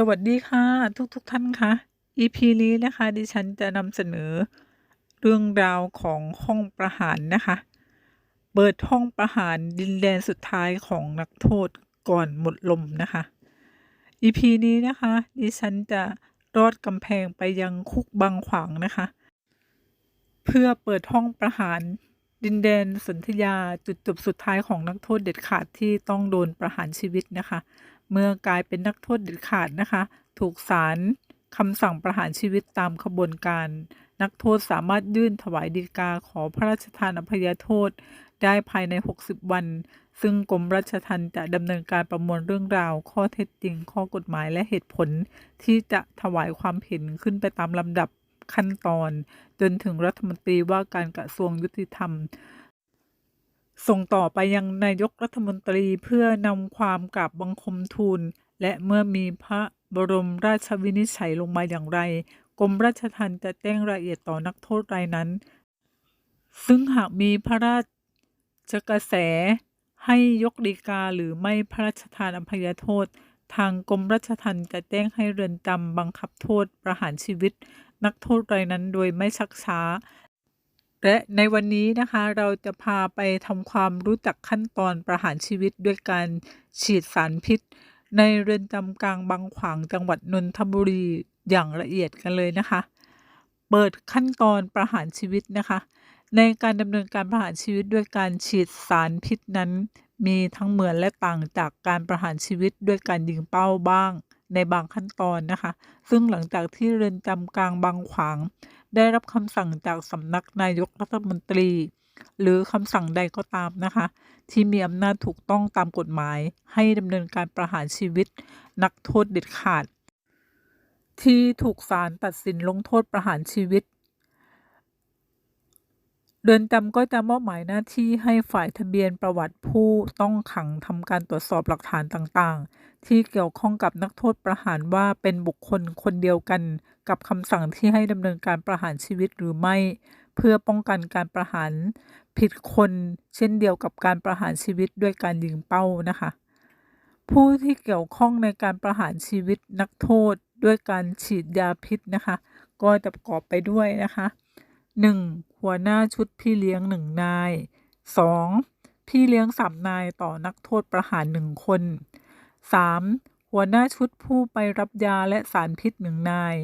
สวัสดีค่ะ ทุกๆท่านคะ EP นี้นะคะ ดิฉันจะนำเสนอ เรื่องราวของห้องประหารนะคะ เปิดห้องประหารดินแดนสุดท้ายของนักโทษก่อนหมดลมนะคะ EP นี้นะคะ ดิฉันจะรอดกำแพงไปยังคุกบางขวางนะคะ เพื่อเปิดห้องประหารดินแดนสนธยาจุดจบสุดท้ายของนักโทษเด็ดขาดที่ต้องโดนประหารชีวิตนะคะ เมื่อกลายเป็นนักโทษเด็ดขาดนะคะ ถูกศาลคำสั่งประหารชีวิตตามขบวนการ นักโทษสามารถยื่นถวายฎีกาขอพระราชทานอภัยโทษ ได้ภายใน 60 วัน ซึ่งกรมราชทัณฑ์จะดำเนินการประมวลเรื่องราว ข้อเท็จจริง ข้อกฎหมายและเหตุผล ที่จะถวายความเห็นขึ้นไปตามลำดับขั้นตอน จนถึงรัฐมนตรีว่าการกระทรวงยุติธรรม ส่งต่อไปยังนายกรัฐมนตรีเพื่อนำความกราบบังคมทูล และเมื่อมีพระบรมราชวินิจฉัยลงมาอย่างไร กรมราชทัณฑ์จะแจ้งรายละเอียดต่อนักโทษรายนั้น ซึ่งหากมีพระราชกระแส ให้ยกฎีกาหรือไม่พระราชทานอภัยโทษ ทางกรมราชทัณฑ์จะแจ้งให้เรือนจำบังคับโทษประหารชีวิต นักโทษรายนั้นโดยไม่ชักช้า และในวันนี้นะคะเราจะพาไปทำความรู้จักขั้นตอนประหารชีวิตด้วยการฉีดสารพิษ ในเรือนจำกลางบางขวางจังหวัดนนทบุรีอย่างละเอียดกันเลยนะคะ เปิดขั้นตอนประหารชีวิตนะคะ ในการดำเนินการประหารชีวิตด้วยการฉีดสารพิษนั้น มีทั้งเหมือนและต่างจากการประหารชีวิตด้วยการยิงเป้าบ้างในบางขั้นตอนนะคะ ซึ่งหลังจากที่เรือนจำกลางบางขวาง ได้รับคำสั่งจากสำนักนายกรัฐมนตรี หรือคำสั่งใดก็ตามนะคะ ที่มีอำนาจถูกต้องตามกฎหมาย ให้ดำเนินการประหารชีวิต นักโทษเด็ดขาด ที่ถูกศาลตัดสินลงโทษประหารชีวิต เรือนจำก็จะมอบหมายหน้าที่ให้ฝ่ายทะเบียนประวัติผู้ต้องขังทำการตรวจสอบหลักฐานต่างๆ ที่เกี่ยวข้องกับนักโทษประหารว่าเป็นบุคคลคนเดียวกัน กับคำสั่งที่ให้ดำเนินการประหารชีวิตหรือไม่ เพื่อป้องกันการประหารผิดคน เช่นเดียวกับการประหารชีวิตด้วยการยิงเป้านะคะ ผู้ที่เกี่ยวข้องในการประหารชีวิตนักโทษด้วยการฉีดยาพิษนะคะ ก็จะประกอบไปด้วยนะคะ 1. หัวหน้าชุดพี่เลี้ยงหนึ่งนาย 2. พี่เลี้ยงสามนายต่อนักโทษประหารหนึ่งคน 3. หัวหน้าชุดผู้ไปรับยาและสารพิษหนึ่งนาย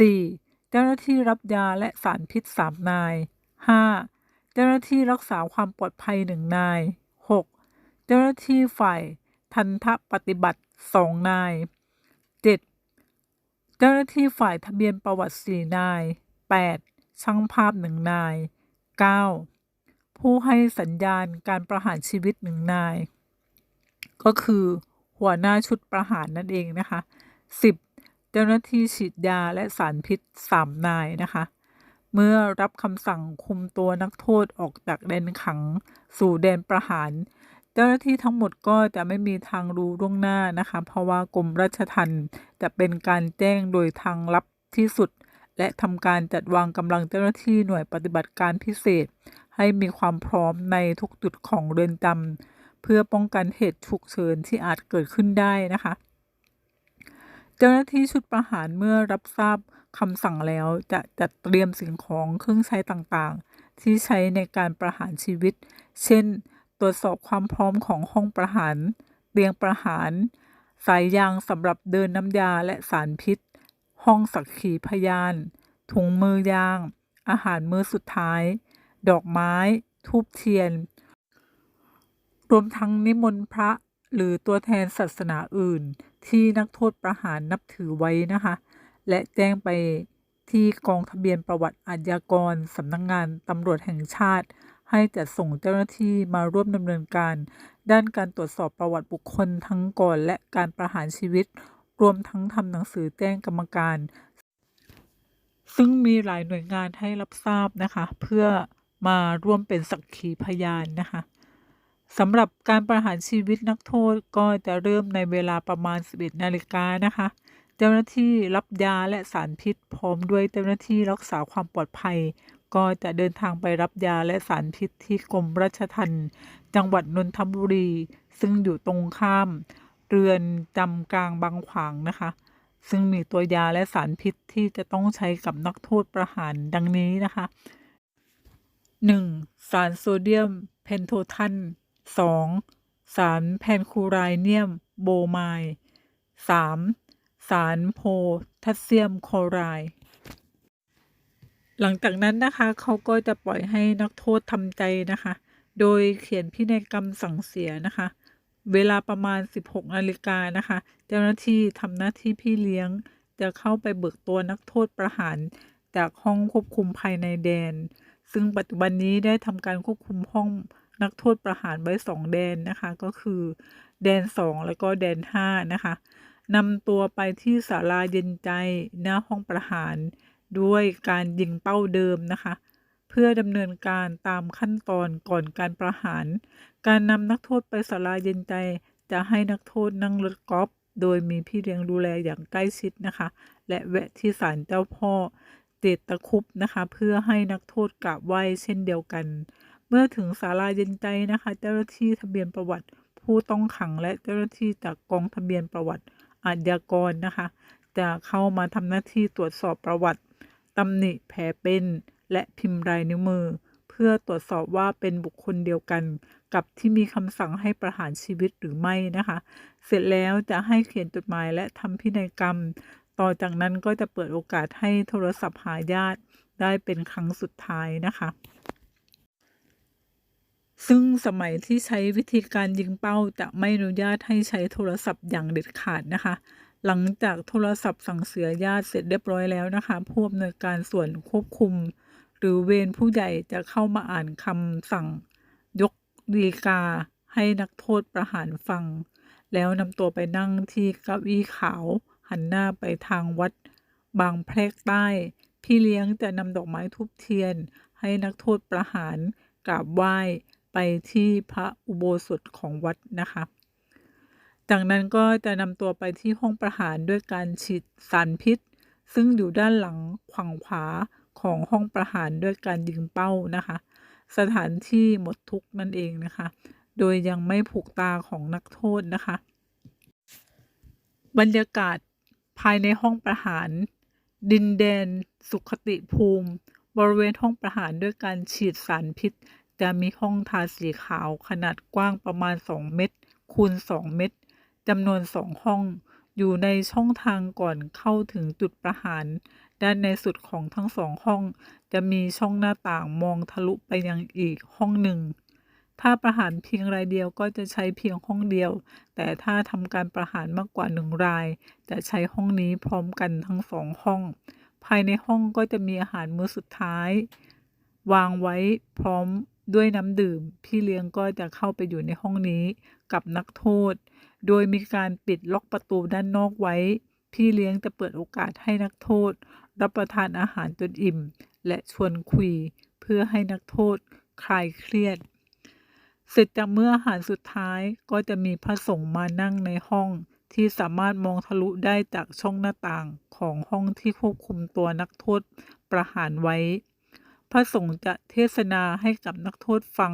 4. เจ้าหน้าที่รับยาและสารพิษสามนาย 5. เจ้าหน้าที่รักษาความปลอดภัยหนึ่งนาย 6. เจ้าหน้าที่ฝ่ายทันทปฏิบัติสองนาย 7. เจ้าหน้าที่ฝ่ายทะเบียนประวัติสี่นาย 8. ช่างภาพหนึ่งนาย 9. ผู้ให้สัญญาณการประหารชีวิตหนึ่งนาย ก็คือหัวหน้าชุดประหารนั่นเองนะคะ 10. เจ้าหน้าที่ฉีดยาและสารพิษสามนายนะคะ เมื่อรับคำสั่งคุมตัวนักโทษออกจากแดนขัง สู่แดนประหาร เจ้าหน้าที่ทั้งหมดก็จะไม่มีทางรู้ล่วงหน้านะคะ เพราะว่ากรมราชทัณฑ์จะเป็นการแจ้งโดยทางลับที่สุด และทำการจัดวางกำลังเจ้าหน้าที่หน่วยปฏิบัติการพิเศษ ให้มีความพร้อมในทุกจุดของเรือนจำเพื่อป้องกันเหตุฉุกเฉินที่อาจเกิดขึ้นได้นะคะ เจ้าหน้าที่ชุดประหารเมื่อรับทราบคำสั่งแล้วจะจัดเตรียมสิ่งของเครื่องใช้ต่างๆ ที่ใช้ในการประหารชีวิต เช่น ตรวจสอบความพร้อมของห้องประหาร เตียงประหาร สายยางสำหรับเดินน้ำยาและสารพิษ ห้องสักขีพยาน ถุงมือยาง อาหารมื้อสุดท้าย ดอกไม้ ทูบเทียน รวมทั้งนิมนต์พระหรือตัวแทนศาสนาอื่น ที่นักโทษประหารนับถือไว้นะคะ และแจ้งไปที่กองทะเบียนประวัติอาชญากรสำนักงงานตำรวจแห่งชาติ ให้จัดส่งเจ้าหน้าที่มาร่วมดำเนินการ ด้านการตรวจสอบประวัติบุคคลทั้งก่อนและการประหารชีวิต รวมทั้งทำหนังสือแจ้งกรรมการ ซึ่งมีหลายหน่วยงานให้รับทราบนะคะ เพื่อมาร่วมเป็นสักขีพยานนะคะสำหรับการประหารชีวิตนักโทษก็จะเริ่มในเวลาประมาณ 11นาฬิกานะคะ เจ้าหน้าที่รับยาและสารพิษ พร้อมด้วยเจ้าหน้าที่รักษาความปลอดภัย ก็จะเดินทางไปรับยาและสารพิษที่กรมราชทัณฑ์จังหวัดนนทบุรี ซึ่งอยู่ตรงข้าม เรือนจำกลางบางขวางนะคะ ซึ่งมีตัวยาและสารพิษที่จะต้องใช้กับนักโทษประหารดังนี้นะคะ 1. สารโซเดียมเพนโททัน 2. สารแพนคูไรเนียมโบไมด์ 3. สารโพแทสเซียมคลอไรด์หลังจากนั้นนะคะเขาก็จะปล่อยให้นักโทษทำใจนะคะ โดยเขียนพินัยกรรมสั่งเสียนะคะ เวลาประมาณ 16นาฬิกานะคะ เจ้าหน้าที่ทำหน้าที่พี่เลี้ยง จะเข้าไปเบิกตัวนักโทษประหาร จากห้องควบคุมภายในแดน ซึ่งปัจจุบันนี้ได้ทำการควบคุมห้องนักโทษประหารไว้ 2 แดนนะคะ ก็คือ แดน 2 แล้วก็แดน 5 นะคะนำตัวไปที่ศาลาเย็นใจหน้าห้องประหาร ด้วยการยิงเป้าเดิมนะคะ พื่อดำเนินการตามขั้นตอนก่อนการประหาร การนำนักโทษไปศาลาเย็นใจ จะให้นักโทษนั่งรถกอล์ฟโดยมีพี่เลี้ยงดูแลอย่างใกล้ชิดนะคะ และแวะที่ศาลเจ้าพ่อเจตคุปนะคะ เพื่อให้นักโทษกราบไหว้เช่นเดียวกัน เมื่อถึงศาลาเย็นใจนะคะ เจ้าหน้าที่ทะเบียนประวัติ ผู้ต้องขังและเจ้าหน้าที่จากกองทะเบียนประวัติอาชญากรนะคะ จะเข้ามาทำหน้าที่ตรวจสอบประวัติตำหนิแผลเป็น และพิมพ์ลายนิ้วมือ เพื่อตรวจสอบว่าเป็นบุคคลเดียวกัน กับที่มีคำสั่งให้ประหารชีวิตหรือไม่นะคะ เสร็จแล้วจะให้เขียนจดหมายและทำพินัยกรรม ต่อจากนั้นก็จะเปิดโอกาสให้โทรศัพท์หาญาติได้เป็นครั้งสุดท้ายนะคะซึ่งสมัยที่ใช้วิธีการยิงเป้าจะไม่อนุญาตให้ใช้โทรศัพท์อย่างเด็ดขาดนะคะ หลังจากโทรศัพท์สั่งเสียญาติเสร็จเรียบร้อยแล้วนะคะ ผู้อำนวยการส่วนควบคุม รือเวรผู้ใหญ่จะเข้ามาอ่านคำสั่ง ยกดีกาให้นักโทษประหารฟัง แล้วนำตัวไปนั่งที่เก้าอี้ขาว หันหน้าไปทางวัด บางแพรกใต้ พี่เลี้ยงจะนำดอกไม้ทุบเทียน ให้นักโทษประหารกราบไหว้ไปที่พระอุโบสถของวัดนะคะ จากนั้นก็จะนำตัวไปที่ห้องประหารด้วยการฉีดสารพิษ ซึ่งอยู่ด้านหลังขวางขวา ของห้องประหารด้วยการยิงเป้านะคะ สถานที่หมดทุกนั่นเองนะคะ โดยยังไม่ผูกตาของนักโทษนะคะ บรรยากาศภายในห้องประหาร ดินแดน สุขติภูมิ บริเวณห้องประหารด้วยการฉีดสารพิษ จะมีห้องทาสีขาวขนาดกว้างประมาณ 2 เมตร คูณ 2 เมตรจำนวน2ห้องอยู่ในช่องทางก่อนเข้าถึงจุดประหาร ด้านในสุดของทั้งสองห้อง จะมีช่องหน้าต่างมองทะลุไปยังอีกห้องหนึ่ง ถ้าประหารเพียงรายเดียวก็จะใช้เพียงห้องเดียว แต่ถ้าทำการประหารมากกว่าหนึ่งราย จะใช้ห้องนี้พร้อมกันทั้งสองห้อง ภายในห้องก็จะมีอาหารมื้อสุดท้าย วางไว้พร้อมด้วยน้ำดื่ม พี่เลี้ยงก็จะเข้าไปอยู่ในห้องนี้กับนักโทษ โดยมีการปิดล็อกประตูด้านนอกไว้ พี่เลี้ยงจะเปิดโอกาสให้นักโทษ รับประทานอาหารจนอิ่ม และชวนคุยเพื่อให้นักโทษคลายเครียด เสร็จจากเมื่ออาหารสุดท้ายก็จะมีพระสงฆ์มานั่งในห้องที่สามารถมองทะลุได้จากช่องหน้าต่างของห้องที่ควบคุมตัวนักโทษประหารไว้ พระสงฆ์จะเทศนาให้กับนักโทษฟัง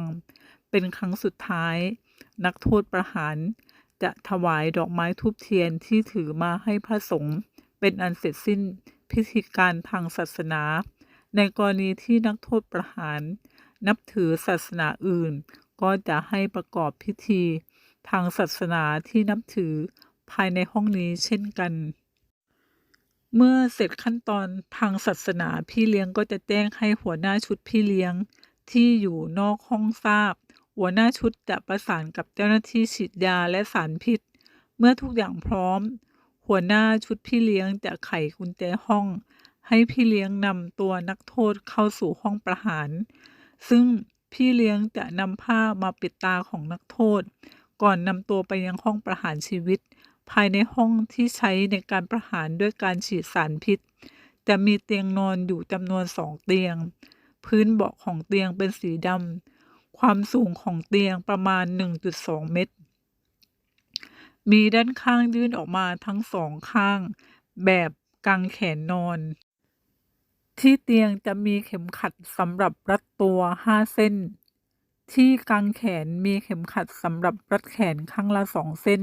เป็นครั้งสุดท้าย นักโทษประหาร จะถวายดอกไม้ทูบเทียนที่ถือมาให้พระสงฆ์เป็นอันเสร็จสิ้น พิธีการทางศาสนา ในกรณีที่นักโทษประหาร นับถือศาสนาอื่น ก็จะให้ประกอบพิธี ทางศาสนาที่นับถือภายในห้องนี้เช่นกัน เมื่อเสร็จขั้นตอนทางศาสนาพี่เลี้ยงก็จะแจ้งให้หัวหน้าชุดพี่เลี้ยง ที่อยู่นอกห้องทราบ หัวหน้าชุดจะประสานกับเจ้าหน้าที่ฉีดยาและสารพิษ เมื่อทุกอย่างพร้อม หัวหน้าชุดพี่เลี้ยงจะไขกุญแจห้อง ให้พี่เลี้ยงนำตัวนักโทษเข้าสู่ห้องประหาร ซึ่งพี่เลี้ยงจะนำผ้ามาปิดตาของนักโทษ ก่อนนำตัวไปยังห้องประหารชีวิต ภายในห้องที่ใช้ในการประหารด้วยการฉีดสารพิษ จะมีเตียงนอนอยู่จำนวนสองเตียง พื้นเบาะของเตียงเป็นสีดำความสูงของเตียงประมาณ 1.2 เมตร มีด้านข้างยื่นออกมาทั้งสองข้าง แบบกางแขนนอน ที่เตียงจะมีเข็มขัดสำหรับรัดตัว5เส้น ที่กางแขนมีเข็มขัดสำหรับรัดแขนข้างละสองเส้น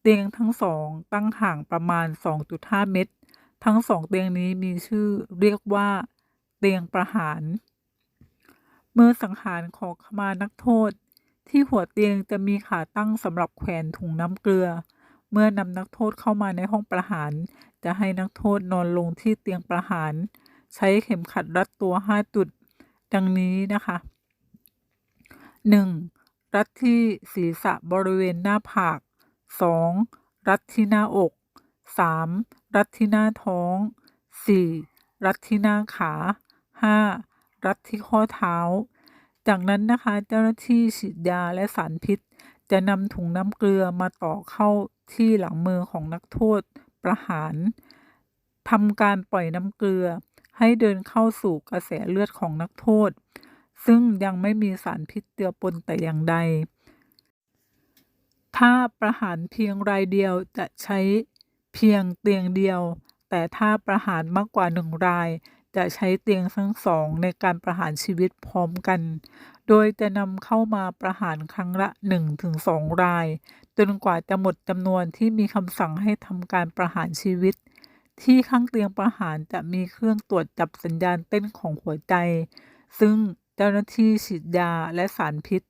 เตีตียงทั้งสองตั้งห่างประมาณ 2.5 เมตร ทั้งสองเตียงนี้มีชื่อเรียกว่า เตียงประหาร เมื่อสังหารขอขมานักโทษ ที่หัวเตียงจะมีขาตั้งสำหรับแขวนถุงน้ำเกลือ เมื่อนำนักโทษเข้ามาในห้องประหาร จะให้นักโทษนอนลงที่เตียงประหาร ใช้เข็มขัดรัดตัว5จุด ดังนี้นะคะ 1. รัดที่ศีรษะบริเวณหน้าผาก 2. รัดที่หน้าอก 3. รัดที่หน้าท้อง 4. รัดที่หน้าขา 5. รัดที่ข้อเท้า จากนั้นนะคะเจ้าหน้าที่ฉีดยาและสารพิษ จะนำถุงน้ำเกลือมาต่อเข้าที่หลังมือของนักโทษประหารทำการปล่อยน้ำเกลือให้เดินเข้าสู่กระแสเลือดของนักโทษ ซึ่งยังไม่มีสารพิษเจือปนแต่อย่างใด ถ้าประหารเพียงรายเดียวจะใช้เพียงเตียงเดียว แต่ถ้าประหารมากกว่าหนึ่งราย จะใช้เตียงทั้งสองในการประหารชีวิตพร้อมกัน โดยจะนำเข้ามาประหารครั้งละ 1-2 ราย จนกว่าจะหมดจำนวนที่มีคำสั่งให้ทำการประหารชีวิต ที่ข้างเตียงประหารจะมีเครื่องตรวจจับสัญญาณเต้นของหัวใจ ซึ่งเจ้าหน้าที่ฉีดยาและสารพิษ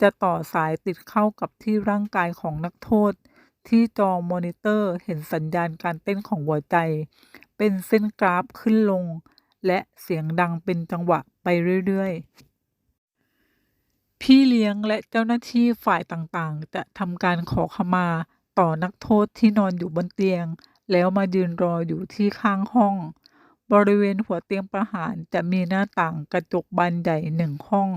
จะต่อสายติดเข้ากับที่ร่างกายของนักโทษ ที่จอมอนิเตอร์เห็นสัญญาณการเต้นของหัวใจ เป็นเส้นกราฟขึ้นลง และเสียงดังเป็นจังหวะไปเรื่อยๆ พี่เลี้ยงและเจ้าหน้าที่ฝ่ายต่างๆ จะทำการขอขมาต่อนักโทษที่นอนอยู่บนเตียง แล้วมายืนรออยู่ที่ข้างห้อง บริเวณหัวเตียงประหารจะมีหน้าต่างกระจกบานใหญ่หนึ่งห้อง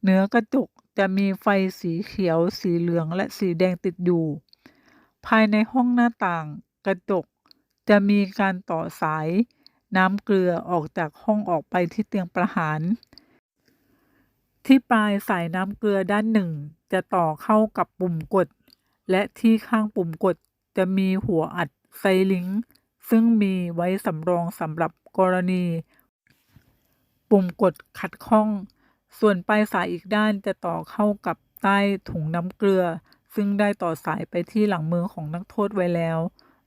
เหนือกระจกจะมีไฟสีเขียว สีเหลืองและสีแดงติดอยู่ ภายในห้องหน้าต่างกระจกจะมีการต่อสาย น้ำเกลือออกจากห้องออกไปที่เตียงประหาร ที่ปลายสายน้ำเกลือด้านหนึ่ง จะต่อเข้ากับปุ่มกด และที่ข้างปุ่มกดจะมีหัวอัดไซลิงค์ซึ่งมีไว้สำรองสำหรับกรณี ปุ่มกดขัดข้อง ส่วนปลายสายอีกด้านจะต่อเข้ากับใต้ถุงน้ำเกลือ ซึ่งได้ต่อสายไปที่หลังมือของนักโทษไว้แล้ว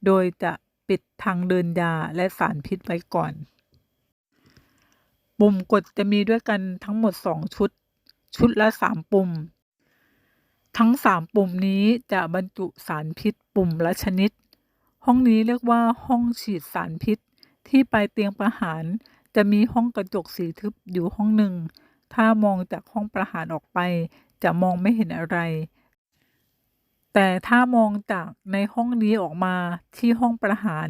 โดยจะ ปิดทางเดินยาและสารพิษไว้ก่อน ปุ่มกดจะมีด้วยกันทั้งหมด 2 ชุด ชุดละ 3 ปุ่ม ทั้ง 3 ปุ่มนี้จะบรรจุสารพิษปุ่มละชนิด ห้องนี้เรียกว่าห้องฉีดสารพิษ ที่ปลายเตียงประหาร จะมีห้องกระจกสีทึบอยู่ห้องหนึ่ง ถ้ามองจากห้องประหารออกไป จะมองไม่เห็นอะไร แต่ถ้ามองจากในห้องนี้ออกมาที่ห้องประหาร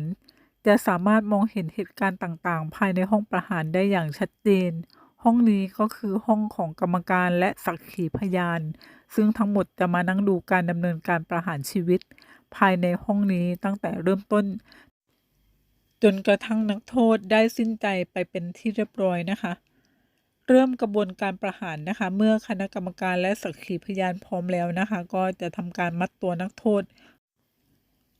จะสามารถมองเห็นเหตุการณ์ต่างๆ ภายในห้องประหารได้อย่างชัดเจน ห้องนี้ก็คือห้องของกรรมการและสักขีพยาน ซึ่งทั้งหมดจะมานั่งดูการดำเนินการประหารชีวิต ภายในห้องนี้ตั้งแต่เริ่มต้น จนกระทั่งนักโทษได้สิ้นใจไปเป็นที่เรียบร้อยนะคะ เริ่มกระบวนการประหารนะคะ เมื่อคณะกรรมการและสักขีพยานพร้อมแล้วนะคะ ก็จะทำการมัดตัวนักโทษ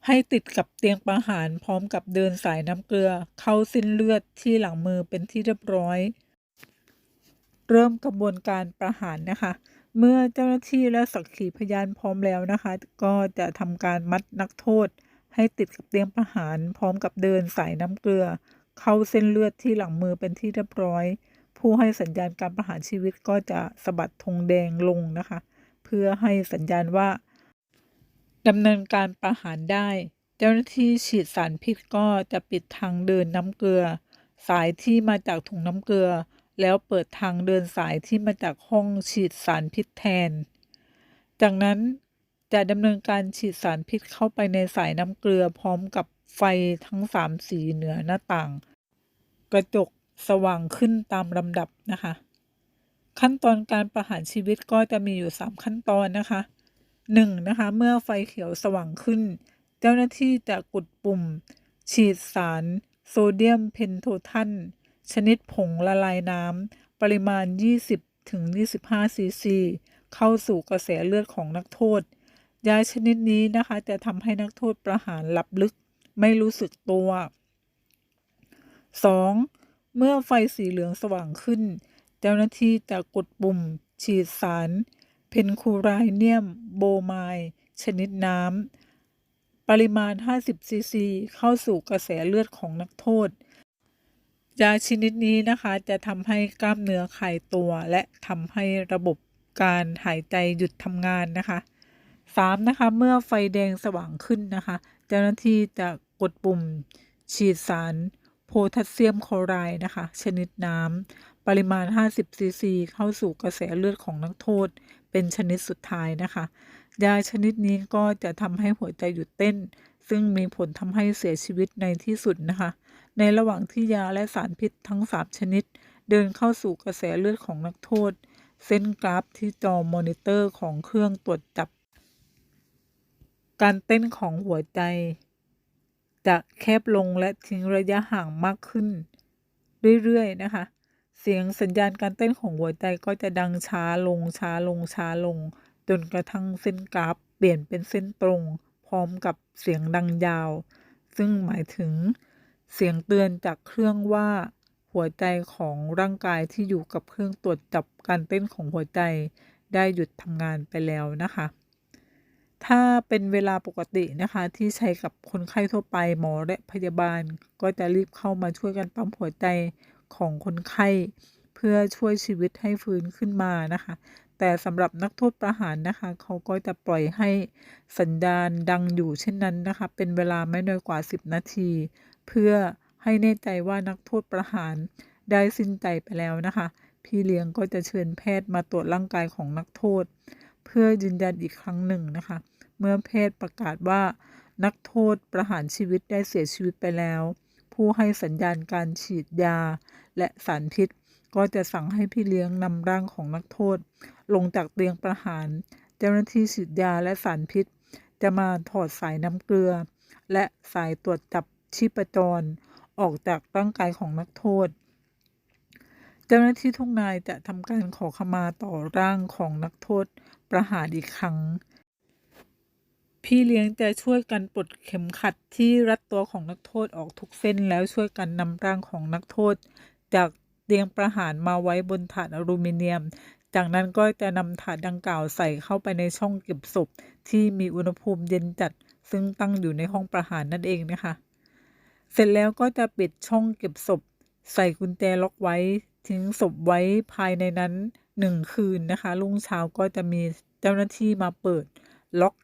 ให้ติดกับเตียงประหารพร้อมกับเดินสายน้ำเกลือ เข้าสิ้นเลือดที่หลังมือเป็นที่เรียบร้อย เริ่มกระบวนการประหารนะคะ เมื่อเจ้าหน้าที่และสักขีพยานพร้อมแล้วนะคะ ก็จะทำการมัดนักโทษ ให้ติดกับเตียงประหารพร้อมกับเดินสายน้ำเกลือ เข้าเส้นเลือดที่หลังมือเป็นที่เรียบร้อย ผู้ให้สัญญาณการประหารชีวิตก็จะสะบัดธงแดงลงนะคะ เพื่อให้สัญญาณว่าดำเนินการประหารได้ เจ้าหน้าที่ฉีดสารพิษก็จะปิดทางเดินน้ำเกลือ สายที่มาจากถุงน้ำเกลือ แล้วเปิดทางเดินสายที่มาจากห้องฉีดสารพิษแทน จากนั้นจะดำเนินการฉีดสารพิษเข้าไปในสายน้ำเกลือพร้อมกับไฟทั้งสามสีเหนือหน้าต่าง กระจก สว่างขึ้นตามลำดับนะคะ ขั้นตอนการประหารชีวิตก็จะมีอยู่ 3 ขั้นตอนนะคะ 1. นะคะ เมื่อไฟเขียวสว่างขึ้น เจ้าหน้าที่จะกดปุ่ม ฉีดสาร โซเดียมเพนโททันชนิดผงละลายน้ำปริมาณ 20ถึง25ซีซีเข้าสู่กระแสเลือดของนักโทษ ยาชนิดนี้นะคะ จะทำให้นักโทษประหารหลับลึก ไม่รู้สึกตัว 2. เมื่อไฟสีเหลืองสว่างขึ้น เจ้าหน้าที่จะกดปุ่ม ฉีดสาร เพนคูไรเนียม โบไมด์ชนิดน้ำ ปริมาณ 50 ซีซี เข้าสู่กระแสเลือดของนักโทษ ยาชนิดนี้นะคะจะทำให้กล้ามเนื้อคลายตัว และทำให้ระบบการหายใจหยุดทำงานนะคะ 3. นะคะ เมื่อไฟแดงสว่างขึ้นนะคะ เจ้าหน้าที่จะกดปุ่ม ฉีดสาร โพแทสเซียมคลอไรด์นะคะ ชนิดน้ำปริมาณ 50 ซีซี เข้าสู่กระแสเลือดของนักโทษ เป็นชนิดสุดท้ายนะคะ ยาชนิดนี้ก็จะทำให้หัวใจหยุดเต้น ซึ่งมีผลทำให้เสียชีวิตในที่สุดนะคะ ในระหว่างที่ยาและสารพิษทั้ง 3 ชนิด เดินเข้าสู่กระแสเลือดของนักโทษ เส้นกราฟที่จอมอนิเตอร์ของเครื่องตรวจจับ การเต้นของหัวใจ จะแคบลงและทิ้งระยะห่างมากขึ้น เรื่อยๆนะคะ เสียงสัญญาณการเต้นของหัวใจก็จะดังช้าลงช้าลงช้าลง จนกระทั่งเส้นกราฟเปลี่ยนเป็นเส้นตรง พร้อมกับเสียงดังยาว ซึ่งหมายถึง เสียงเตือนจากเครื่องว่า หัวใจของร่างกายที่อยู่กับเครื่องตรวจจับการเต้นของหัวใจ ได้หยุดทำงานไปแล้วนะคะ ถ้าเป็นเวลาปกตินะคะที่ใช้กับคนไข้ทั่วไปหมอและพยาบาล ก็จะรีบเข้ามาช่วยกันปั๊มหัวใจของคนไข้ เพื่อช่วยชีวิตให้ฟื้นขึ้นมานะคะ แต่สำหรับนักโทษประหารนะคะ เขาก็จะปล่อยให้สัญญาณดังอยู่เช่นนั้นนะคะ เป็นเวลาไม่น้อยกว่า 10 นาที เพื่อให้แน่ใจว่านักโทษประหารได้สิ้นใจไปแล้วนะคะ พี่เลี้ยงก็จะเชิญแพทย์มาตรวจร่างกายของนักโทษ เพื่อยืนยันอีกครั้งหนึ่งนะคะ เมื่อแพทย์ประกาศว่านักโทษประหารชีวิตได้เสียชีวิตไปแล้ว ผู้ให้สัญญาณการฉีดยาและสารพิษ ก็จะสั่งให้พี่เลี้ยงนำร่างของนักโทษ ลงจากเตียงประหาร เจ้าหน้าที่ฉีดยาและสารพิษ จะมาถอดสายน้ำเกลือ และสายตรวจจับชีพจร ออกจากร่างกายของนักโทษ เจ้าหน้าที่ทุกนายจะทำการขอขมาต่อร่างของนักโทษ ประหารอีกครั้ง พี่เลี้ยงจะช่วยกันปลดเข็มขัดที่รัดตัวของนักโทษออกทุกเส้นแล้วช่วยกันนำร่างของนักโทษ จากเตียงประหารมาไว้บนถาดอลูมิเนียม จากนั้นก็จะนำถาดดังกล่าวใส่เข้าไปในช่องเก็บศพที่มีอุณหภูมิเย็นจัด ซึ่งตั้งอยู่ในห้องประหารนั่นเองนะคะ เสร็จแล้วก็จะปิดช่องเก็บศพ ใส่กุญแจล็อกไว้ทิ้งศพไว้ภายในนั้น หนึ่งคืนนะคะรุ่งเช้าก็จะมีเจ้าหน้าที่มาเปิดล็อก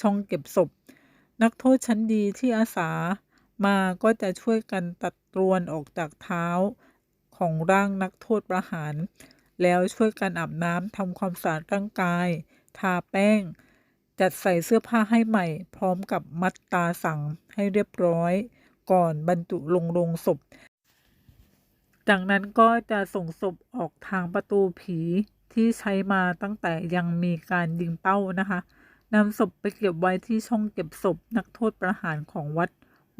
ช่องเก็บศพ นักโทษชั้นดีที่อาสามาก็จะช่วยกันตัดตรวนออกจากเท้าของร่างนักโทษประหาร แล้วช่วยกันอาบน้ำทำความสะอาดร่างกาย ทาแป้ง จัดใส่เสื้อผ้าให้ใหม่ พร้อมกับมัดตาสั่งให้เรียบร้อย ก่อนบรรจุลงโลงศพ จากนั้นก็จะส่งศพออกทางประตูผีที่ใช้มาตั้งแต่ยังมีการยิงเป้านะคะนำศพไปเก็บไว้ที่ช่องเก็บศพนักโทษประหารของวัด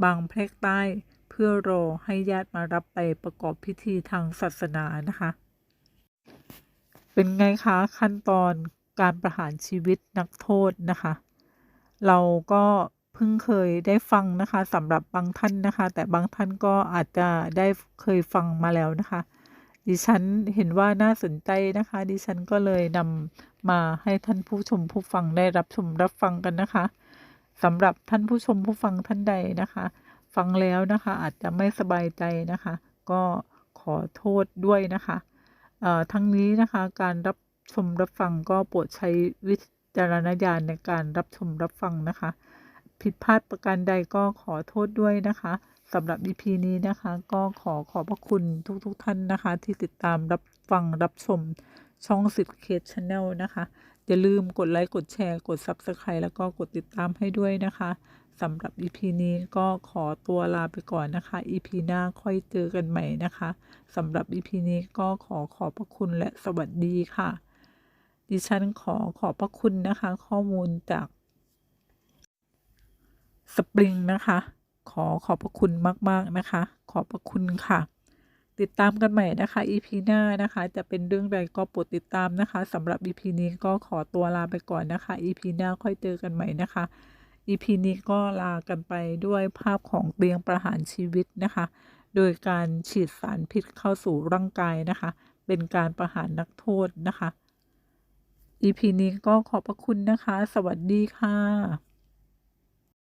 บางแพรกใต้ เพื่อรอให้ญาติมารับไปประกอบพิธีทางศาสนานะคะ เป็นไงคะขั้นตอนการประหารชีวิตนักโทษนะคะ เราก็ พิ่งเคยได้ฟังนะคะสำหรับบางท่านนะคะ แต่บางท่านก็อาจจะได้เคยฟังมาแล้วนะคะ ดิฉันเห็นว่าน่าสนใจนะคะ ดิฉันก็เลยนำมาให้ท่านผู้ชมผู้ฟังได้รับชมรับฟังกันนะคะสำหรับท่านผู้ชมผู้ฟังท่านใดนะคะ ฟังแล้วนะคะ อาจจะไม่สบายใจนะคะ ก็ขอโทษด้วยนะคะเอ่อทั้งนี้นะคะการรับชมรับฟังก็โปรดใช้วิจารณญาณในการรับชมรับฟังนะคะ ผิดพลาดประการใดก็ขอโทษด้วยนะคะสำหรับ EP นี้นะคะ ก็ขอขอบพระคุณทุกๆทท่านนะคะ ที่ติดตามรับฟังรับชมช่องสิทธิ์เคสชาแนลนะคะ อย่าลืมกดไลค์ กดแชร์ กด Subscribe แล้วก็กดติดตามให้ด้วยนะคะสำหรับ EP นี้ก็ขอตัวลาไปก่อนนะคะ EP หน้าค่อยเจอกันใหม่นะคะสำหรับ EP นี้ก็ขอขอบพระคุณและสวัสดีค่ะ ดิฉันขอขอบพระคุณนะคะ ข้อมูลจาก สปริงนะคะ ขอขอบพระคุณมาก ๆ นะคะ ขอบพระคุณค่ะ ติดตามกันใหม่นะคะ EP หน้านะคะ จะเป็นเรื่องใดก็โปรดติดตามนะคะสำหรับ EP นี้ก็ขอตัวลาไปก่อนนะคะ EP หน้าค่อยเจอกันใหม่นะคะ EP นี้ก็ลากันไปด้วยภาพของเตียงประหารชีวิตนะคะ โดยการฉีดสารพิษเข้าสู่ร่างกายนะคะ เป็นการประหารนักโทษนะคะ EP นี้ก็ขอบพระคุณนะคะ สวัสดีค่ะ